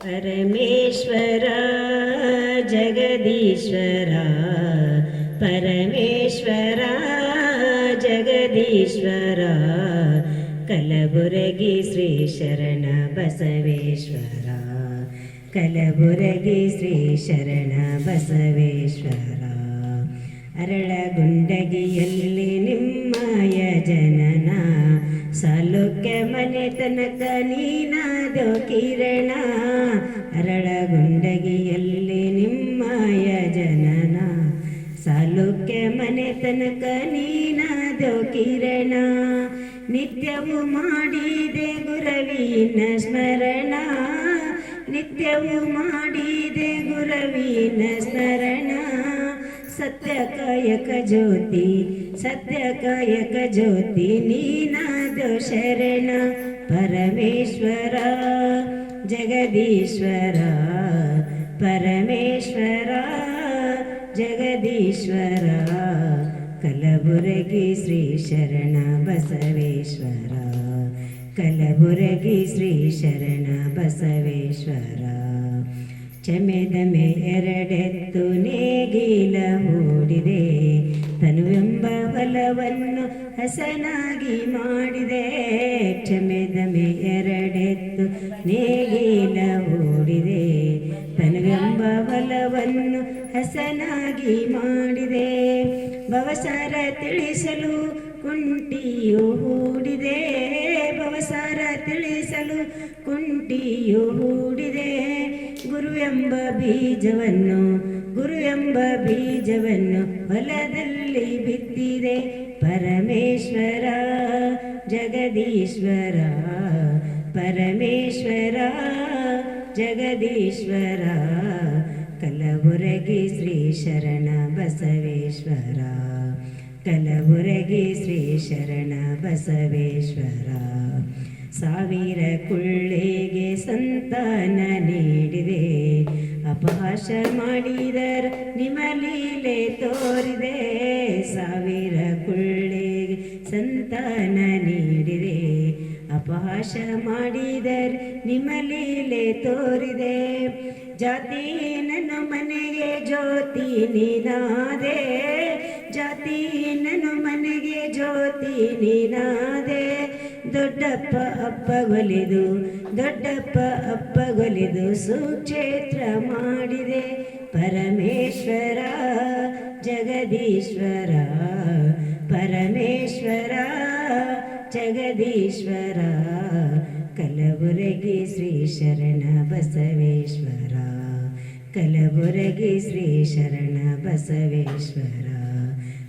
ಪರಮೇಶ್ವರ ಜಗದೀಶ್ವರ ಪರಮೇಶ್ವರ ಜಗದೀಶ್ವರ ಕಲಬುರಗಿ ಶ್ರೀ ಶರಣ ಬಸವೇಶ್ವರ ಕಲಬುರಗಿ ಶ್ರೀ ಶರಣ ತನಕ ನೀನಾದೋ ಕಿರಣ ಅರಳಗುಂಡಗಿಯಲ್ಲಿ ನಿಮ್ಮಯ ಜನನ. ಸಾಲುಕ್ಯ ಮನೆ ತನಕ ನೀನಾದೋ ಕಿರಣ, ನಿತ್ಯವು ಮಾಡಿದೆ ಗುರವಿನ ಸ್ಮರಣ. ನಿತ್ಯವು ಮಾಡಿದೆ ಗುರವಿನ ಸ್ಮರಣ. ಸತ್ಯ ಕಾಯಕ ಜ್ಯೋತಿ ಸತ್ಯಕಾಯಕ ಜ್ಯೋತಿ, ನೀನಾದ ಶರಣ, ಪರಮೇಶ್ವರ, ಜಗದೀಶ್ವರ ಪರಮೇಶ್ವರ, ಜಗದೀಶ್ವರ, ಕಲಬುರಗಿ ಶ್ರೀ ಶರಣ ಬಸವೇಶ್ವರ, ಕಲಬುರಗಿ ಶ್ರೀ ಶರಣ ಬಸವೇಶ್ವರ. ಚಮೆದಮೆ ಎರಡೆತ್ತು ನೇಗಿಲ ಹೂಡಿದೆ ತನುವೆಂಬ ಬಲವನ್ನು ಹಸನಾಗಿ ಮಾಡಿದೆ. ಕ್ಷಮೆದಮೆ ಎರಡೆತ್ತು ನೇಗಿಲ ಓಡಿದೆ ತನುವೆಂಬ ಬಲವನ್ನು ಹಸನಾಗಿ ಮಾಡಿದೆ. ಭವಸಾರ ತಿಳಿಸಲು ಕುಂಟಿಯು ಹೂಡಿದೆ. ಭವಸಾರ ತಿಳಿಸಲು ಕುಂಟಿಯು ಹೂಡಿದೆ. ಗುರುವೆಂಬ ಬೀಜವನ್ನು ಗುರು ಎಂಬ ಬೀಜವನ್ನು ಹೊಲದಲ್ಲಿ ಬಿತ್ತಿದೆ ಪರಮೇಶ್ವರ, ಜಗದೀಶ್ವರ ಪರಮೇಶ್ವರ, ಜಗದೀಶ್ವರ, ಕಲಬುರಗಿ ಶ್ರೀ ಶರಣ ಬಸವೇಶ್ವರ, ಕಲಬುರಗಿ ಶ್ರೀ ಶರಣ ಬಸವೇಶ್ವರ. ಸಾವಿರ ಕುಳ್ಳಿಗೆ ಸಂತಾನ ಅಪಹಾಸ ಮಾಡಿದರ ನಿಮ್ಮ ಲೀಲೆ ತೋರಿದೆ. ಸಾವಿರ ಕುಳ್ಳೆಗೆ ಸಂತಾನ ನೀಡಿದೆ. ಅಪಹಾಸ ಮಾಡಿದರ ನಿಮ್ಮ ಲೀಲೆ ತೋರಿದೆ. ಜಾತಿ ನನ್ನ ಮನೆಗೆ ಜ್ಯೋತಿ ನೀನಾದೆ. ಜಾತಿ ನನ್ನ ಮನೆಗೆ ಜ್ಯೋತಿ ನೀನಾದೆ. ದೊಡ್ಡಪ್ಪ ಅಪ್ಪಗೊಲಿದು ದೊಡ್ಡಪ್ಪ ಅಪ್ಪಗೊಲಿದು ಸುಕ್ಷೇತ್ರ ಮಾಡಿದೆ. ಪರಮೇಶ್ವರ, ಜಗದೀಶ್ವರ ಪರಮೇಶ್ವರ, ಜಗದೀಶ್ವರ, ಕಲಬುರಗಿ ಶ್ರೀ ಶರಣ ಬಸವೇಶ್ವರ, ಕಲಬುರಗಿ ಶ್ರೀ ಶರಣ ಬಸವೇಶ್ವರ,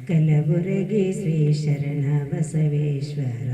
ಕಲಬುರಗಿ ಶ್ರೀ ಶರಣ ಬಸವೇಶ್ವರ.